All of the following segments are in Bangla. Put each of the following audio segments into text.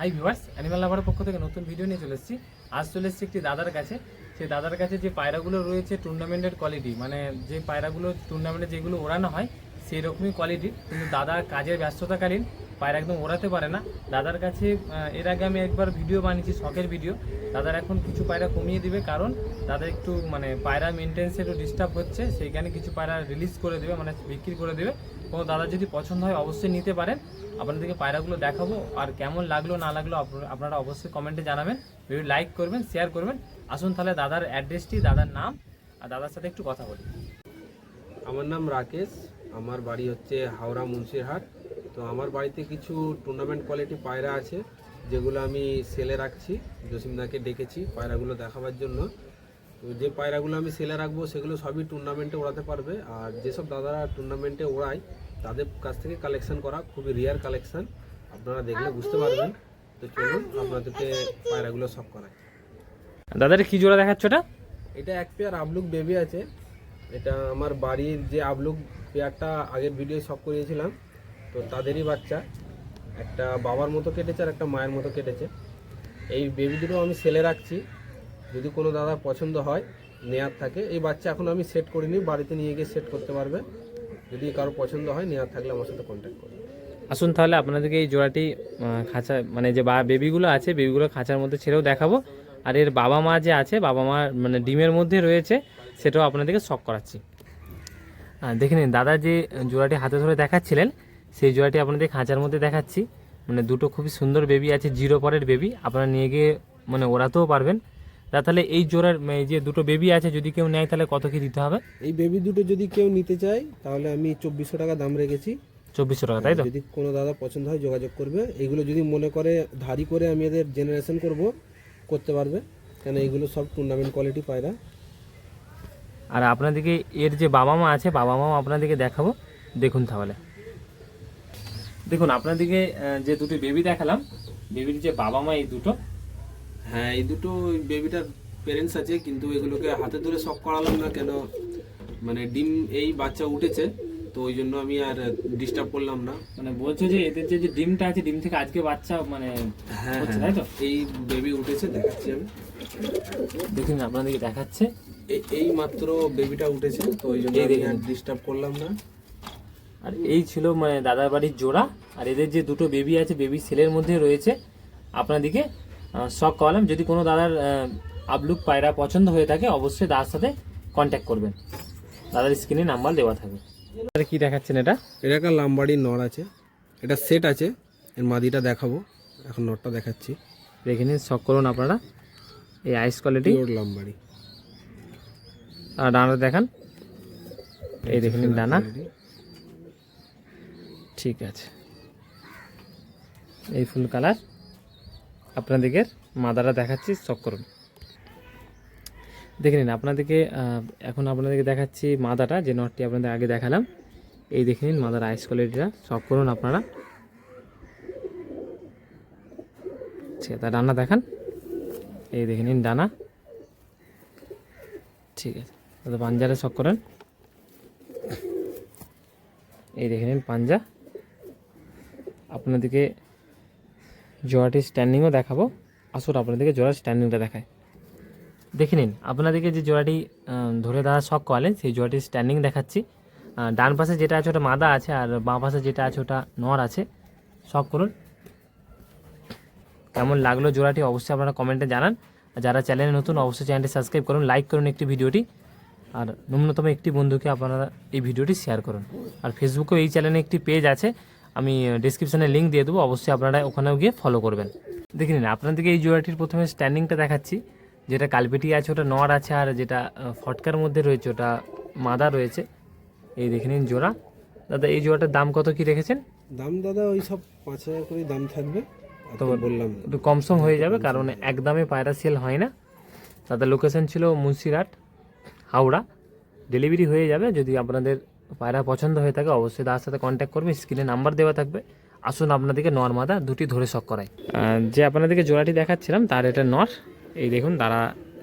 হাই ভিউয়ার্স অ্যানিমাল লাভারের পক্ষ থেকে নতুন ভিডিও নিয়ে চলে এসেছি। আজ চলে এসেছি একটি দাদার কাছে। সেই দাদার কাছে যে পায়রাগুলো রয়েছে টুর্নামেন্টের কোয়ালিটি মানে যে পায়রাগুলো টুর্নামেন্টে যেগুলো ওড়ানো হয় সেই রকমই কোয়ালিটি কিন্তু দাদা কাজের ব্যস্ততাকালীন পায়রা একদম ওড়াতে পারে না। দাদার কাছে এর আগে আমি একবার ভিডিও বানিয়েছি, শখের ভিডিও দাদার এখন কিছু পায়রা কমিয়ে দিবে, কারণ দাদা একটু মানে পায়রা মেনটেন্সে একটু ডিস্টার্ব হচ্ছে, সেইখানে কিছু পায়রা রিলিজ করে দেবে মানে বিক্রি করে দেবে। কোনো দাদা যদি পছন্দ হয় অবশ্যই নিতে পারেন। আপনাদেরকে পায়রাগুলো দেখাবো আর কেমন লাগল, না লাগল আপনা- আপনারা অবশ্যই কমেন্টে জানাবেন। ভিডিও লাইক করবেন শেয়ার করবেন। আসুন তাহলে দাদার অ্যাড্রেসটি দাদার নাম আর দাদার সাথে একটু কথা বলি। আমার নাম রাকেশ, আমার বাড়ি হচ্ছে হাওড়া মুন্সিরহাট। তো আমার বাড়িতে কিছু টুর্নামেন্ট কোয়ালিটি পায়রা আছে, যেগুলো আমি সেলে রাখছি, জসিমদাকে ডেকেছি পায়রাগুলো দেখাবার জন্য। তো যে পায়রাগুলো আমি সেলে রাখব সেগুলো সবই টুর্নামেন্টে ওড়াতে পারবে। আর যেসব দাদারা টুর্নামেন্টে ওড়ায় তাদের কাছ থেকে কালেকশন করা খুবই রিয়ার কালেকশন আপনারা দেখলে বুঝতে পারবেন। তো চলুন আপনাদেরকে পায়রাগুলো সব করায় দাদার কি জোড়া দেখাচ্ছ ওটা? এটা এক পেয়ার আবলুক বেবি আছে। এটা আমার বাড়ির যে আবলুক পেয়ারটা আগের ভিডিও সব করিয়েছিলাম। তো তাদেরই বাচ্চা। একটা বাবার মতো কেটেছে আর একটা মায়ের মতো কেটেছে। এই বেবি দুটো আমি সেলে রাখছি। যদি কোনো দাদা পছন্দ হয়, নেয়ার থাকে। এই বাচ্চা এখন আমি সেট করিনি, বাড়িতে নিয়ে গিয়ে সেট করতে পারবে। যদি কারও পছন্দ হয় নেওয়ার থাকলে আমার সাথে কন্ট্যাক্ট করবে। আসুন তাহলে আপনাদেরকে এই জোড়াটি খাঁচা মানে যে বা বেবিগুলো আছে বেবিগুলো খাঁচার মধ্যে ছেড়েও দেখাবো। আর এর বাবা মা যে আছে, বাবা মা মানে ডিমের মধ্যে রয়েছে, সেটাও আপনাদেরকে শখ করাচ্ছি। দেখে নিন, দাদা যে জোড়াটি হাতে ধরে দেখাচ্ছিলেন, সেই জোড়াটি আপনাদের খাঁচার মধ্যে দেখাচ্ছি। মানে দুটো খুবই সুন্দর বেবি আছে জিরো পরের বেবি আপনারা নিয়ে গিয়ে মানে ওড়াতেও পারবেন। দাদা তাহলে এই জোড়ার যে দুটো বেবি আছে যদি কেউ নেয় তাহলে কত কি দিতে হবে? এই বেবি দুটো যদি কেউ নিতে চায় তাহলে আমি চব্বিশশো টাকা দাম রেখেছি। চব্বিশশো টাকা তাই তো? যদি কোনো দাদা পছন্দ হয় যোগাযোগ করবে। এগুলো যদি মনে করে ধারি করে আমি এদের জেনারেশন করব করতে পারবে। কেন এগুলো সব টুর্নামেন্ট কোয়ালিটি পায়রা। আর আপনাদেরকে এর যে বাবা মা আছে বাবা মাও আপনাদেরকে দেখাবো। দেখুন তাহলে। দেখুন আপনাদেরকে যে দুটো বেবি দেখালাম বেবির যে বাবা মা এই দুটো হ্যাঁ এই দুটো বেবিটার পেরেন্টস আছে কিন্তু এগুলোকে হাতে ধরে শখ করালাম না কেন? মানে ডিম এই বাচ্চা উঠেছে তো ওই জন্য আমি আর ডিস্টার্ব করলাম না। মানে বলছে যে এদের যে ডিমটা আছে ডিম থেকে আজকে বাচ্চা মানে হ্যাঁ হ্যাঁ। তাই তো? এই বেবি উঠেছে দেখাচ্ছি আমি। দেখুন আপনাদেরকে দেখাচ্ছে। এই- মাত্র বেবিটা উঠেছে তো ওই জন্য আমি আর ডিস্টার্ব করলাম না। আর এই ছিল মানে দাদার বাড়ির জোড়া আর এদের যে দুটো বেবি আছে বেবি সেলের মধ্যে রয়েছে আপনাদেরকে শখ করালাম যদি কোনো দাদার আবলুক পায়রা পছন্দ হয়ে থাকে অবশ্যই দাদার সাথে কন্ট্যাক্ট করবেন। দাদার স্ক্রিনে নাম্বার দেওয়া থাকবে। কি দেখাচ্ছেন এটা? এটা একটা লাম্বাড়ির নড় আছে। এটা সেট আছে। এর মাদিটা দেখাবো। এখন নটটা দেখাচ্ছি। দেখে নিন শখ করুন আপনারা। এই আইস কোয়ালিটি লাম্বাড়ি। আর ডানাটা দেখান। এই দেখে নিন ডানা। ঠিক আছে। এই ফুল কালার আপনাদেরকে মাদারা দেখাচ্ছি শখ করুন। দেখে নিন, আপনাদেরকে এখন আপনাদেরকে দেখাচ্ছি মাদাটা যে নটটি আপনাদের আগে দেখালাম। এই দেখে নিন মাদার আইস কোয়ালিটিটা শখ করুন আপনারা। ঠিক আছে ডানা দেখান। এই দেখে নিন ডানা। ঠিক আছে পাঞ্জারে শখ করেন। এই দেখে নিন পাঞ্জা। আপনাদেরকে জোড়াটির স্ট্যান্ডিংও দেখাবো। আসুন আপনাদেরকে জোড়ার স্ট্যান্ডিংটা দেখায় দেখে নিন, আপনাদেরকে যে জোড়াটি ধরে দেওয়া শখ করালেন সেই জোড়াটির স্ট্যান্ডিং দেখাচ্ছি। ডান পাশে যেটা আছে ওটা মাদা আছে, আর বাঁ পাশে যেটা আছে ওটা নর আছে। শখ করুন। কেমন লাগল জোড়াটি অবশ্যই আপনারা কমেন্টে জানান। যারা চ্যানেলে নতুন, অবশ্যই চ্যানেলটি সাবস্ক্রাইব করুন লাইক করুন একটি ভিডিওটি। আর ন্যূনতম একটি বন্ধুকে আপনারা এই ভিডিওটি শেয়ার করুন। আর ফেসবুকেও এই চ্যানেলে একটি পেজ আছে আমি ডিসক্রিপশানে লিঙ্ক দিয়ে দেবো অবশ্যই আপনারা ওখানেও গিয়ে ফলো করবেন। দেখে নিন আপনাদেরকে এই জোড়াটির প্রথমে স্ট্যান্ডিংটা দেখাচ্ছি যেটা কালপেটি আছে ওটা নর আছে আর যেটা ফটকার মধ্যে রয়েছে ওটা মাদা রয়েছে। এই দেখে নিন জোড়া। দাদা এই জোড়াটার দাম কত কি রেখেছেন? দাম দাদা ওই সব পাঁচ হাজার করে দাম থাকবে। তো বললাম একটু কমসম হয়ে যাবে কারণ একদমই পায়রা সেল হয় না। দাদা লোকেশন ছিল মুন্সিরহাট হাওড়া। ডেলিভারি হয়ে যাবে যদি আপনাদের পায়রা পছন্দ হয়ে থাকে, অবশ্যই তার সাথে কন্ট্যাক্ট করবে স্ক্রিনে নাম্বার দেওয়া থাকবে। আসুন আপনাদেরকে নর মাদা দুটি ধরে শখ করাই। যে আপনাদেরকে জোড়াটি দেখাচ্ছিলাম, তার এটা নর। এই দেখুন দাদা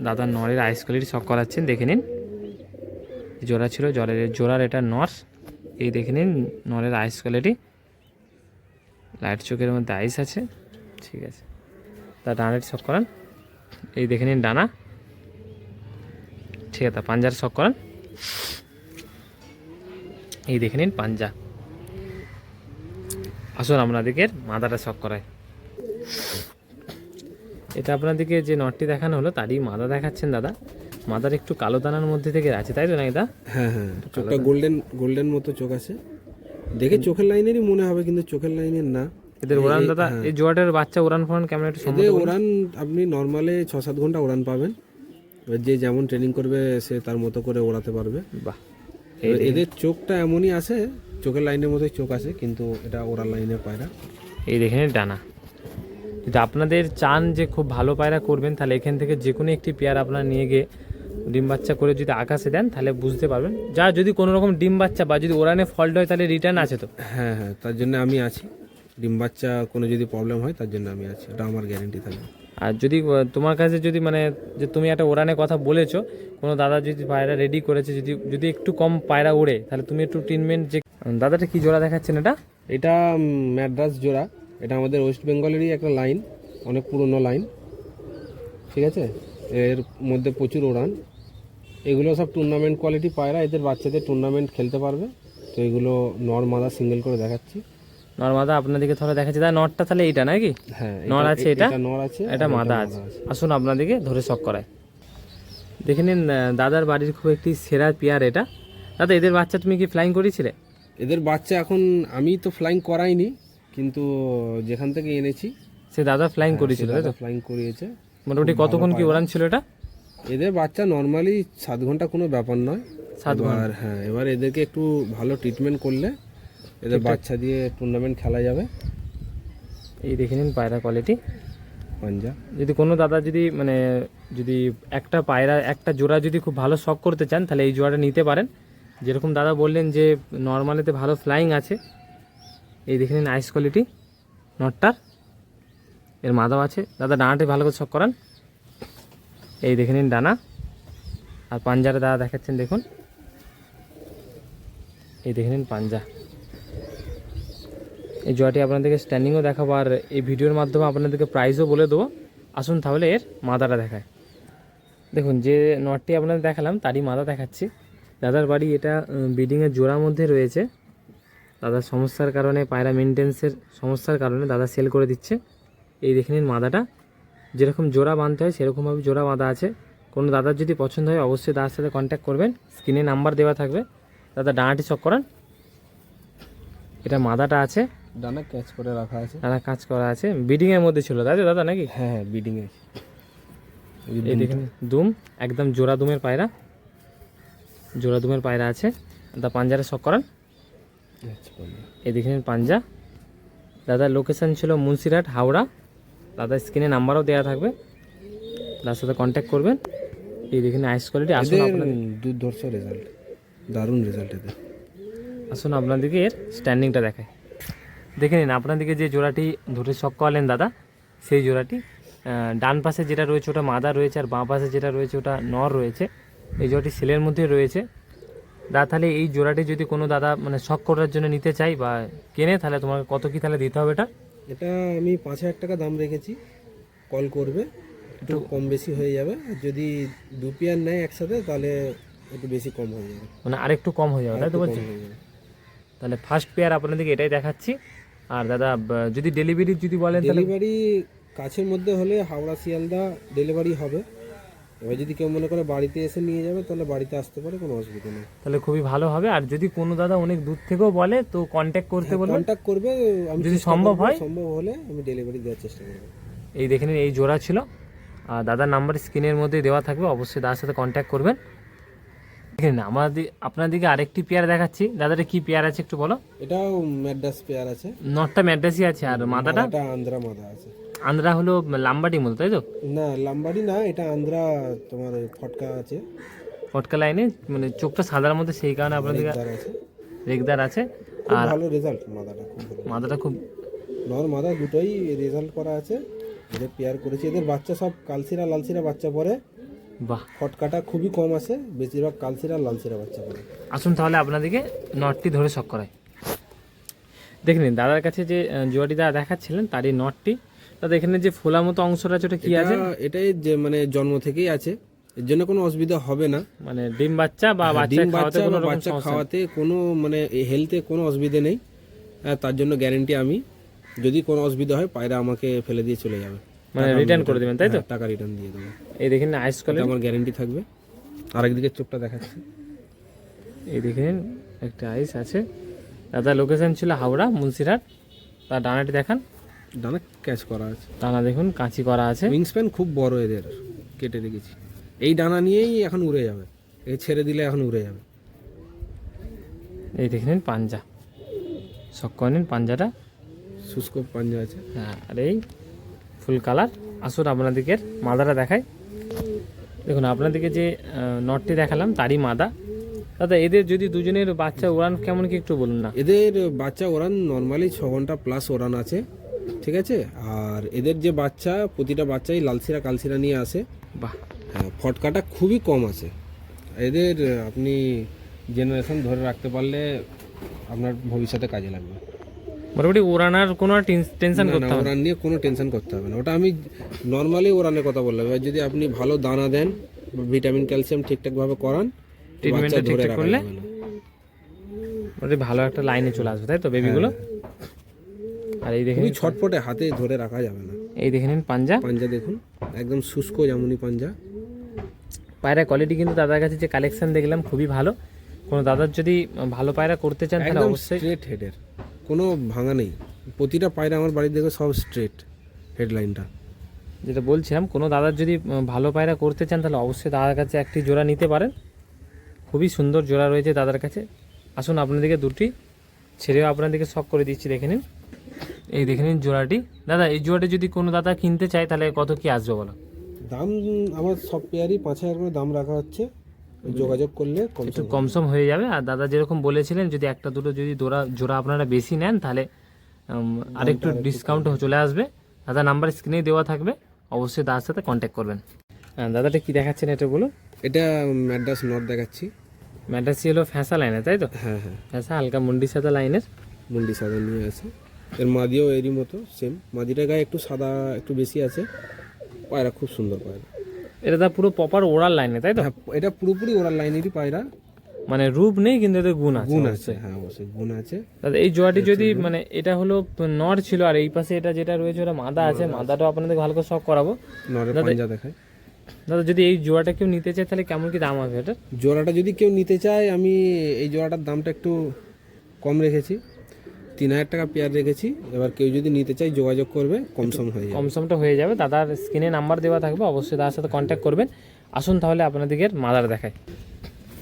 দাদা নরের আইস কোয়ালিটি শখ করাচ্ছেন, দেখে নিন। জোড়া ছিল জলের, জোড়ার এটা নর। এই দেখে নিন, নরের আইস কোয়ালিটি লাইট চোখের মধ্যে আইস আছে। ঠিক আছে। তা ডানাটি শখ করান। এই দেখে নিন ডানা। ঠিক আছে পাঞ্জার শক করান। এই দেখে নিন পাঞ্জা। আসুন আপনাদেরকে মাদাটা শখ করায় এটা আপনাদেরকে যে নটটি দেখানো হলো তারই মাদা দেখাচ্ছেন দাদা। মাদার একটু কালো দানার মধ্যে থেকে আছে তাই তো না এটা হ্যাঁ হ্যাঁ। চোখটা গোল্ডেন গোল্ডেন মতো চোখ আছে। দেখে চোখের লাইনেরই মনে হবে কিন্তু চোখের লাইনের না। এদের ওড়ান দাদা এই জোয়াটের বাচ্চা উড়ান ফোড়ান কেমন একটু এদের উড়ান আপনি নর্মালে ছ সাত ঘণ্টা উড়ান পাবেন। যে যেমন ট্রেনিং করবে সে তার মতো করে ওড়াতে পারবে। বাহ। এদের চোখটা এমনই আছে চোখের লাইনের মতোই চোখ আছে কিন্তু এটা ওড়ার লাইনের পায়রা। এই দেখে নিন ডানা। যদি আপনাদের চান যে খুব ভালো পায়রা করবেন তাহলে এখান থেকে যে কোনো একটি পেয়ার আপনারা নিয়ে গিয়ে ডিম বাচ্চা করে যদি আকাশে দেন তাহলে বুঝতে পারবেন। যা যদি কোনো রকম ডিম বাচ্চা বা যদি ওরানে ফল্ট হয় তাহলে রিটার্ন আছে তো। হ্যাঁ হ্যাঁ তার জন্য আমি আছি। ডিম বাচ্চা কোনো যদি প্রবলেম হয় তার জন্য আমি আছি। এটা আমার গ্যারেন্টি থাকবে। আর যদি তোমার কাছে যদি মানে যে তুমি একটা ওরানে কথা বলেছ, কোনো দাদা যদি পায়রা রেডি করেছে, যদি যদি একটু কম পায়রা উড়ে তাহলে তুমি একটু ট্রিটমেন্ট যে দাদাটা কি জোড়া দেখাচ্ছেন এটা? এটা ম্যাড্রাস জোড়া। এটা আমাদের ওয়েস্ট বেঙ্গলেরই একটা লাইন, অনেক পুরনো লাইন। ঠিক আছে? এর মধ্যে প্রচুর ওড়ান এগুলো সব টুর্নামেন্ট কোয়ালিটি পায়রা, এদের বাচ্চাদের টুর্নামেন্ট খেলতে পারবে। তো এগুলো নর মাদা সিঙ্গেল করে দেখাচ্ছি। নর্মাদা আপনাদেরকে তাহলে দেখাচ্ছি। দাদা নটটা তাহলে এইটা নাকি? হ্যাঁ নর আছে এটা? নর আছে এটা মাদা আছে। আসুন আপনাদেরকে ধরে শখ করায় দেখে নিন দাদার বাড়ির খুব একটি সেরা পেয়ার এটা। দাদা এদের বাচ্চা তুমি কি ফ্লাইং করেছিলে? এদের বাচ্চা এখন আমি তো ফ্লাইং করাইনি কিন্তু যেখান থেকে এনেছি সে দাদা ফ্লাইং করেছিল তাই তো? ফ্লাইং করিয়েছে। মোটামুটি কতক্ষণ কি ওরান ছিল এটা? এদের বাচ্চা নর্মালি সাত ঘণ্টা কোনো ব্যাপার নয়। সাত এবার হ্যাঁ এবার এদেরকে একটু ভালো ট্রিটমেন্ট করলে এদের বাচ্চা দিয়ে টুর্নামেন্ট খেলা যাবে। এই দেখে নিন পায়রা কোয়ালিটি পাঞ্জা। যদি কোনো দাদা যদি মানে যদি একটা পায়রা একটা জোড়া যদি খুব ভালো শখ করতে চান তাহলে এই জোড়াটা নিতে পারেন। যেরকম দাদা বললেন যে নর্মালিতে ভালো ফ্লাইং আছে। এই দেখে নিন আইস কোয়ালিটি নটটার। এর মাদাও আছে। দাদা ডানাটি ভালো করে শখ করান। এই দেখে নিন ডানা। আর পাঞ্জারে দাদা দেখাচ্ছেন দেখুন। এই দেখে নিন পাঞ্জা। এই জয়টি আপনাদেরকে স্ট্যান্ডিংও দেখাবো আর এই ভিডিওর মাধ্যমে আপনাদেরকে প্রাইসও বলে দেবো। আসুন তাহলে এর মাদাটা দেখায় দেখুন, যে নটটি আপনাদের দেখালাম, তারই মাদা দেখাচ্ছি। দাদার বাড়ি এটা বিল্ডিংয়ের জোড়ার মধ্যে রয়েছে। দাদার সমস্যার কারণে, পায়রা মেনটেন্সের সমস্যার কারণে দাদা সেল করে দিচ্ছে। এই দেখে নিন মাদাটা। যেরকম জোড়া বাঁধতে হয়, সেরকমভাবে জোড়া বাঁধা আছে। কোনো দাদার যদি পছন্দ হয়, অবশ্যই দাদার সাথে কন্ট্যাক্ট করবেন। স্ক্রিনে নাম্বার দেওয়া থাকবে। দাদা ডানাটি চক করান। এটা মাদাটা আছে। ডানা ক্যাচ করে রাখা আছে। নানা কাজ করা আছে। বিডিং এর মধ্যে ছিল তাই তো দাদা নাকি? হ্যাঁ হ্যাঁ বিডিং এই দেখেন দুম একদম জোড়া দুমের পায়রা। জোড়া দুমের পায়রা আছে। দাদা পাঞ্জারে শখ করান? পাঞ্জা। এই দেখেন পাঞ্জা। দাদার লোকেশন ছিল মুন্সিরহাট হাওড়া। দাদার স্ক্রিনে নাম্বারও দেওয়া থাকবে। তার সাথে কন্ট্যাক্ট করবেন। এই দেখেন আইস কোয়ালিটি আসুন এদের আপনাদের। দুর্ধর্ষ রেজাল্ট দারুণ রেজাল্ট এদের। আসুন আপনাদেরকে এর স্ট্যান্ডিংটা দেখায় দেখে নিন আপনাদেরকে যে জোড়াটি ধরে শখ করালেন দাদা সেই জোড়াটি ডান পাশে যেটা রয়েছে ওটা মাদা রয়েছে আর বাঁ পাশে যেটা রয়েছে ওটা নর রয়েছে। এই জোড়াটি সেলের মধ্যে রয়েছে। দাদা তাহলে এই জোড়াটি যদি কোনো দাদা মানে শখ করার জন্য নিতে চাই বা কেনে তাহলে তোমাকে কত কি তাহলে দিতে হবে এটা? এটা আমি পাঁচ হাজার টাকা দাম রেখেছি। কল করবে একটু কম বেশি হয়ে যাবে। যদি দু পেয়ার নেয় একসাথে তাহলে একটু বেশি কম হয়ে যাবে। মানে আরেকটু কম হয়ে যাবে তাই তো বলছি। তাহলে ফার্স্ট পেয়ার আপনাদেরকে এটাই দেখাচ্ছি। আর দাদা যদি ডেলিভারি যদি বলেন ডেলিভারি কাছের মধ্যে হলে হাওড়া শিয়ালদা ডেলিভারি হবে। এবার যদি কেউ মনে করে বাড়িতে এসে নিয়ে যাবে তাহলে বাড়িতে আসতে পারে কোনো অসুবিধা নেই। তাহলে খুবই ভালো হবে। আর যদি কোনো দাদা অনেক দূর থেকেও বলে তো কন্ট্যাক্ট করতে বলবেন কন্ট্যাক্ট করবে আমি যদি সম্ভব হয়? সম্ভব হলে আমি ডেলিভারি দেওয়ার চেষ্টা করব। এই দেখে নিন এই জোড়া ছিল। আর দাদার নাম্বার স্ক্রিনের মধ্যে দেওয়া থাকবে। অবশ্যই দাদার সাথে কন্ট্যাক্ট করবেন। দেখে নিন আমাদের আপনাদেরকে আরেকটি পেয়ার দেখাচ্ছি। দাদাটা কি পেয়ার আছে একটু বলো? এটাও ম্যাড্রাস পেয়ার আছে। নটটা ম্যাড্রাসি আছে আর মাদাটা এটা আন্ধ্রা মাদা আছে। আন্দ্রা হলো লাম্বাটি মতো তাই তো? না লাম্বাড়ি না এটা আন্ধ্রা তোমার ফটকা আছে। ফটকা লাইনে মানে চোখটা সাদার মধ্যে সেই কারণে আপনাদেরকে রেগদার আছে। আর ভালো রেজাল্ট মাদাটা খুব মাদাটা খুব নর মাদা দুটোই রেজাল্ট করা আছে। এদের পেয়ার করেছি। এদের বাচ্চা সব কালসিরা লালসিরা বাচ্চা পরে। বাহ। ফটকাটা খুবই কম আছে বেশিরভাগ কালসিরা লালসিরা বাচ্চা পরে আসুন তাহলে আপনাদেরকে নটটি ধরে শখ করাই। দেখে নিন দাদার কাছে যে জোয়াটি দাদা দেখাচ্ছিলেন তারই নটটি। দাদা এখানে যে ফোলা মতো অংশটা আছে ওটা কি আছে? এটাই যে মানে জন্ম থেকেই আছে। এর জন্য কোনো অসুবিধা হবে না। মানে ডিম বাচ্চা বা বাচ্চা খাওয়াতে বাচ্চা কোনো বাচ্চা খাওয়াতে কোনো মানে হেলথে কোনো অসুবিধে নেই। তার জন্য গ্যারেন্টি আমি যদি কোনো অসুবিধা হয় পায়রা আমাকে ফেলে দিয়ে চলে যাবে। মানে রিটার্ন করে দেবেন তাই তো? হ্যাঁ, টাকা রিটার্ন দিয়ে দেবো। এই দেখেন আইস কলে এটা আমার গ্যারেন্টি থাকবে। আরেকদিকে চোখটা দেখাচ্ছি। এই দেখেন একটা আইস আছে। দাদা লোকেশন ছিল হাওড়া মুন্সিরহাট। তার ডানাটি দেখান। ডানা ক্যাচ করা আছে। ডানা দেখুন কাঁচি করা আছে। উইং স্প্যান খুব বড় এদের কেটে রেখেছি। এই ডানা নিয়েই এখন উড়ে যাবে। এই ছেড়ে দিলে এখন উড়ে যাবে। এই দেখে নিন পাঞ্জা। শখ করে নিন পাঞ্জাটা। শুষ্ক পাঞ্জা আছে। হ্যাঁ আর এই ফুল কালার আসুন আপনাদেরকে মাদাটা দেখাই। দেখুন আপনাদেরকে যে নটটি দেখালাম তারই মাদা। দাদা এদের যদি দুজনের বাচ্চা উড়ান কেমন কি একটু বলুন না? এদের বাচ্চা ওড়ান নর্মালি ছ ঘণ্টা প্লাস ওড়ান আছে ঠিক আছে? আর এদের যে বাচ্চা প্রতিটা বাচ্চাই লালসিরা কালসিরা নিয়ে আসে। বাহ। হ্যাঁ ফটকাটা খুবই কম আছে। এদের আপনি জেনারেশন ধরে রাখতে পারলে আপনার ভবিষ্যতে কাজে লাগবে। মোটামুটি উড়ানার কোনো টেনশন করতে হবে না। ওরান নিয়ে কোনো টেনশন করতে হবে না। ওটা আমি নর্মালি ওরানের কথা বললাম। এবার যদি আপনি ভালো দানা দেন ভিটামিন ক্যালসিয়াম ঠিকঠাকভাবে করান ট্রিটমেন্টটা ঠিকঠাক করলে? মোটামুটি ভালো একটা লাইনে চলে আসবে তাই তো বেবিগুলো আর এই দেখে ছটপটে হাতে ধরে রাখা যাবে না। এই দেখে নিন পাঞ্জা। পাঞ্জা দেখুন একদম শুষ্ক যেমনই পাঞ্জা। পায়রা কোয়ালিটি কিন্তু দাদার কাছে যে কালেকশন দেখলাম খুবই ভালো। কোনো দাদার যদি ভালো পায়রা করতে চান তাহলে অবশ্যই স্ট্রেট হেডের কোনো ভাঙা নেই। প্রতিটা পায়রা আমার বাড়ির দেখে সব স্ট্রেট হেডলাইনটা যেটা বলছিলাম কোনো দাদার যদি ভালো পায়রা করতে চান তাহলে অবশ্যই দাদার কাছে একটি জোড়া নিতে পারেন। খুবই সুন্দর জোড়া রয়েছে দাদার কাছে। আসুন আপনাদেরকে দুটি ছেড়েও আপনাদেরকে শখ করে দিচ্ছি দেখে নিন। এই দেখে নিন জোড়াটি। দাদা এই জোড়াটি যদি কোনো দাদা কিনতে চায় তাহলে কত কি আসবে বলো? দাম আমার সব পেয়ারই পাঁচ হাজার করে দাম রাখা হচ্ছে। যোগাযোগ করলে একটু কমসম হয়ে যাবে। আর দাদা যেরকম বলেছিলেন যদি একটা দুটো যদি জোড়া জোড়া আপনারা বেশি নেন তাহলে আরেকটু ডিসকাউন্ট চলে আসবে। দাদা নাম্বার স্ক্রিনেই দেওয়া থাকবে। অবশ্যই দাদার সাথে কন্ট্যাক্ট করবেন। হ্যাঁ, দাদাটা কি দেখাচ্ছেন এটা বলুন? এটা ম্যাড্রাস নট দেখাচ্ছি। ম্যাটাসি হলো ফ্যাঁসা লাইনে তাই তো? হ্যাঁ হ্যাঁ। ফ্যাঁসা হালকা মুন্ডি সাদা লাইনের মুন্ডি সাদা নিয়ে আছে। এর মাদিও এরই মতো সেম মাদিটার গায়ে একটু সাদা একটু বেশি আছে। পায়রা খুব সুন্দর পায়রা। এটা দা পুরো প্রপার ওড়ার লাইনে তাই তো? হ্যাঁ এটা পুরোপুরি ওরা লাইনেরই পায়রা। মানে রূপ নেই কিন্তু এদের গুণ আছে গুণ আছে হ্যাঁ অবশ্যই গুণ আছে। দাদা এই জোয়াটি যদি মানে এটা হলো নর ছিল আর এই পাশে এটা যেটা রয়েছে ওটা মাদা আছে মাদাটাও আপনাদের ভালো করে শখ করাবো। নরের পাঞ্জা দেখায় দাদা যদি এই জোয়াটা কেউ নিতে চায় তাহলে কেমন কি দাম হবে এটা জোড়াটা যদি কেউ নিতে চায় আমি এই জোড়াটার দামটা একটু কম রেখেছি। তিন হাজার টাকা পেয়ার রেখেছি। এবার কেউ যদি নিতে চায় যোগাযোগ করবে কম সম হয়ে যাবে। কমসমটা হয়ে যাবে। দাদার স্ক্রিনে নাম্বার দেওয়া থাকবে অবশ্যই দাদার সাথে কন্ট্যাক্ট করবেন। আসুন তাহলে আপনাদেরকে মাদার দেখায়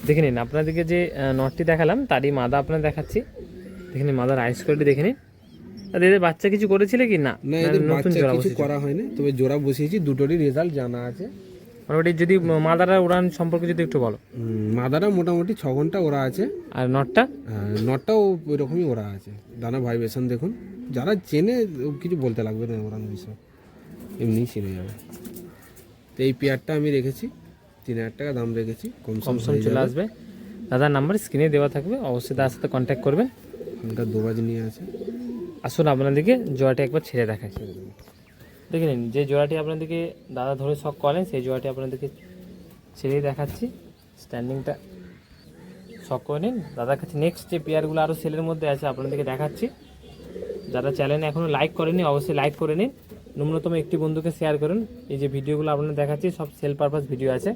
দেখে নিন আপনাদেরকে যে নটটি দেখালাম তারই মাদা আপনার দেখাচ্ছি। দেখে নিন মাদার আইস কোয়ালিটি দেখে নিন। এদের বাচ্চা কিছু করেছিলে কি? না। না না, এদের নতুন বাচ্চা জোড়া কিছু করা হয়নি তবে জোড়া বসিয়েছি দুটোরই রেজাল্ট জানা আছে। মোটামুটি যদি মাদারা উড়ান সম্পর্কে যদি একটু বলো। মাদারা মোটামুটি ছ ঘণ্টা ওরা আছে। আর নটটা? আর নটটাও ওই রকমই ওরা আছে। দানা ভাইব্রেশন দেখুন। যারা চেনে কিছু বলতে লাগবে না ওরান বিষয়। এমনিই চিনে যাবে। তো এই পেয়ারটা আমি রেখেছি। তিন হাজার টাকা দাম রেখেছি। কম সম চলে আসবে। দাদার নাম্বার স্ক্রিনে দেওয়া থাকবে। অবশ্যই দাদার সাথে কন্ট্যাক্ট করবেন। হালকা দোবাজ নিয়ে আছে। আসুন আপনাদেরকে জোড়াটি একবার ছেড়ে দেখাই। দেখে নিন, যে জোড়াটি আপনাদেরকে দাদা ধরে শখ করেন, সেই জোড়াটি আপনাদেরকে ছেড়ে দেখাচ্ছি। স্ট্যান্ডিংটা শখ করে নিন। দাদার কাছে নেক্সট যে পেয়ারগুলো আরও সেলের মধ্যে আছে, আপনাদেরকে দেখাচ্ছি। যারা চ্যানেল এখনও লাইক করেনি অবশ্যই লাইক করে নিন। ন্যূনতম একটি বন্ধুকে শেয়ার করুন। এই যে ভিডিওগুলো আপনাদের দেখাচ্ছি, সব সেল পারপাস ভিডিও আছে।